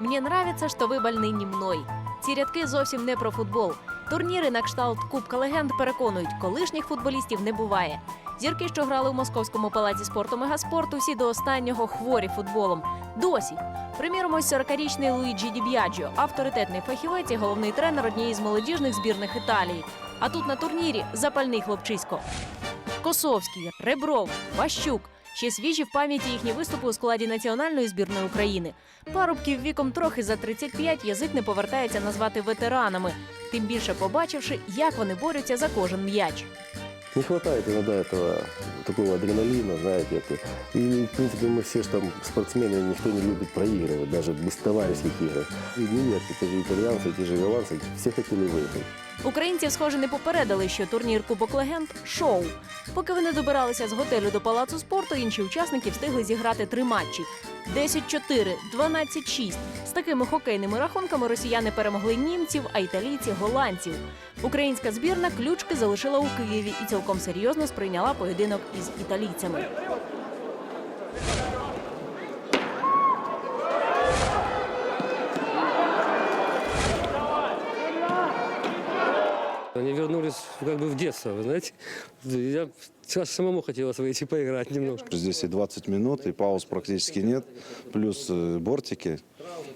Мені нравится, що ви больний не мною. Ці рядки зовсім не про футбол. Турніри на кшталт Кубка легенд переконують, колишніх футболістів не буває. Зірки, що грали у московському палаці спорту мегаспорту, всі до останнього хворі футболом. Досі. Приміром, ось 40-річний Луїджі Ді Б'яджіо, авторитетний фахівець і головний тренер однієї з молодіжних збірних Італії. А тут на турнірі запальний хлопчисько. Косовський, Ребров, Ващук. Ще свіжі в пам'яті їхні виступи у складі національної збірної України. Парубків віком трохи за 35 язик не повертається назвати ветеранами, тим більше побачивши, як вони борються за кожен м'яч. Не хватает иногда этого такого адреналина, знаете. Это. И, в принципе, мы все же там спортсмены, никто не любит проигрывать, даже без товарищеских игр. И не верьте, те же итальянцы, те же голландцы, все хотели выиграть. Українців, схоже, не попередили, що турнір Кубок легенд шоу. Поки вони добиралися з готелю до палацу спорту, інші учасники встигли зіграти три матчі: 10-4, 12-6. З такими хокейними рахунками росіяни перемогли німців, а італійці голландців. Українська збірна ключки залишила у Києві і цілком серйозно сприйняла поєдинок із італійцями. Они вернулись как бы в детство, вы знаете. Я сейчас самому хотелось выйти поиграть немножко. Здесь и 20 минут, и пауз практически нет, плюс э, бортики.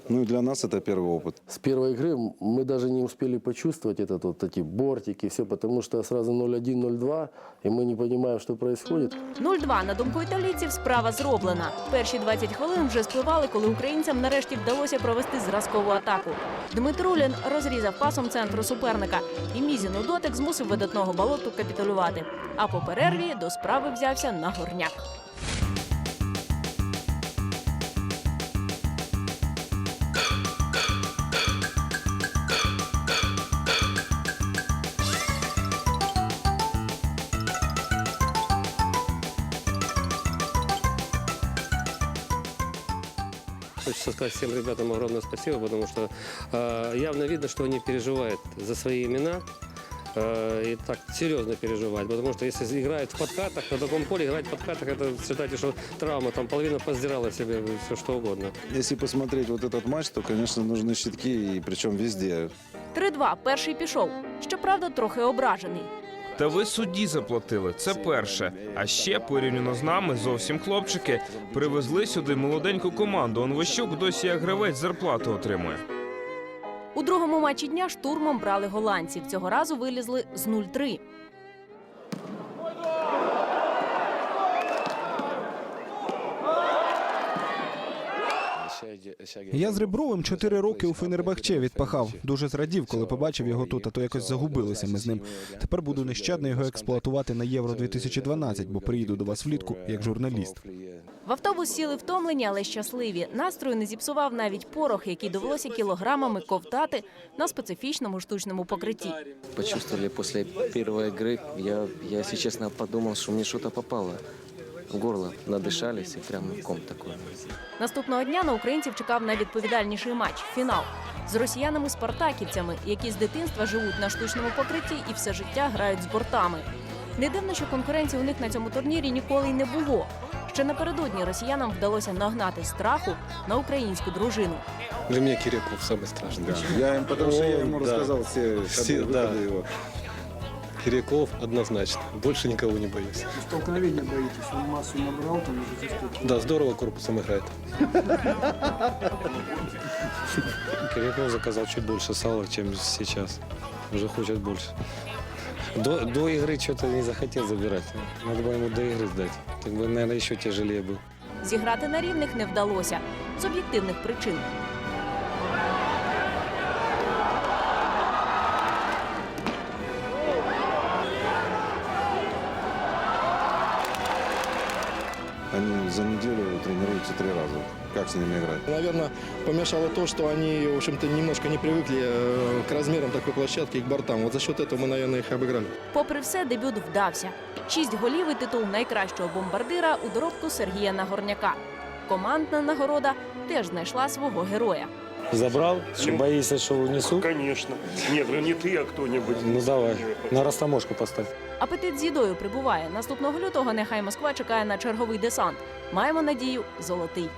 Ну и для нас это первый опыт. С первой игры мы даже не успели почувствовать этот вот эти бортики, все, потому что сразу 0-1, 0-2, и мы не понимаем, что происходит. 0-2, на думку італійців, справа зроблена. Перші 20 хвилин вже спливали, коли українцям нарешті вдалося провести зразкову атаку. Дмитрулін розрізав пасом центру суперника, і Мізін у дотик змусив видатного балоту капітулювати. А по перерві до справи взявся Нагорняк. Хочется сказать всем ребятам огромное спасибо, потому что э, явно видно, что они переживают за свои имена. э, и так серьезно переживают, потому что если играют в подкатах, на таком поле играть в подкатах, это считайте, что травма, там половина поздирала себе все что угодно. Если посмотреть вот этот матч, то, конечно, нужны щитки, и причем везде. 3-2, перший пішов. Щоправда, трохи ображений. Та ви судді заплатили. Це перше. А ще порівняно з нами зовсім хлопчики привезли сюди молоденьку команду. Он Вищук досі як гравець зарплату отримує. У другому матчі дня штурмом брали голландців. Цього разу вилізли з 0-3. Я з Ребровим чотири роки у Фенербахче відпахав. Дуже зрадів, коли побачив його тут, а то якось загубилися ми з ним. Тепер буду нещадно його експлуатувати на Євро 2012, бо приїду до вас влітку як журналіст. В автобус сіли втомлені, але щасливі. Настрою не зіпсував навіть порох, який довелося кілограмами ковтати на специфічному штучному покритті. почувствовали после первой игры. Я, я, если честно, подумал, что мне что-то попало в горло. Надышались и прямо ком такой. Наступного дня на українців чекав найвідповідальніший матч фінал з росіянами-спартаківцями, які з дитинства живуть на штучному покритті і все життя грають з бортами. Не дивно, що конкуренції у них на цьому турнірі ніколи й не було. Ще напередодні росіянам вдалося нагнати страху на українську дружину. Для меня Киряков самый страшный. Я им, потому что я ему да. рассказал все, Все, ходы, да. выходы его. Киряков однозначно. Больше никого не боюсь. Столкновения боитесь, он массу набрал, там уже за Да, здорово корпусом играет. Киряков заказал чуть больше сала, чем сейчас. Уже хочет больше. До, до игры что-то не захотел забирать. Надо было ему до игры сдать. Так бы, наверное, еще тяжелее был. Зіграти на рівних не вдалося з об'єктивних причин. Они за неделю тренируются три раза. Как с ними играть? Наверное, помешало то, что они, в общем-то, немножко не привыкли э, к размерам такой площадки и к бортам. Вот за счет этого мы, наверное, их обыграли. Попри все, дебют вдався. Шість голів і титул найкращого бомбардира у доробку Сергія Нагорняка. Командна нагорода теж знайшла свого героя. Забрал? Ну, боишься, что унесу? Конечно. Нет, ну не ты, а кто-нибудь. Ну давай, на растаможку поставь. Апетит з їдою прибуває. Наступного лютого нехай Москва чекає на черговий десант. Маємо надію, золотий.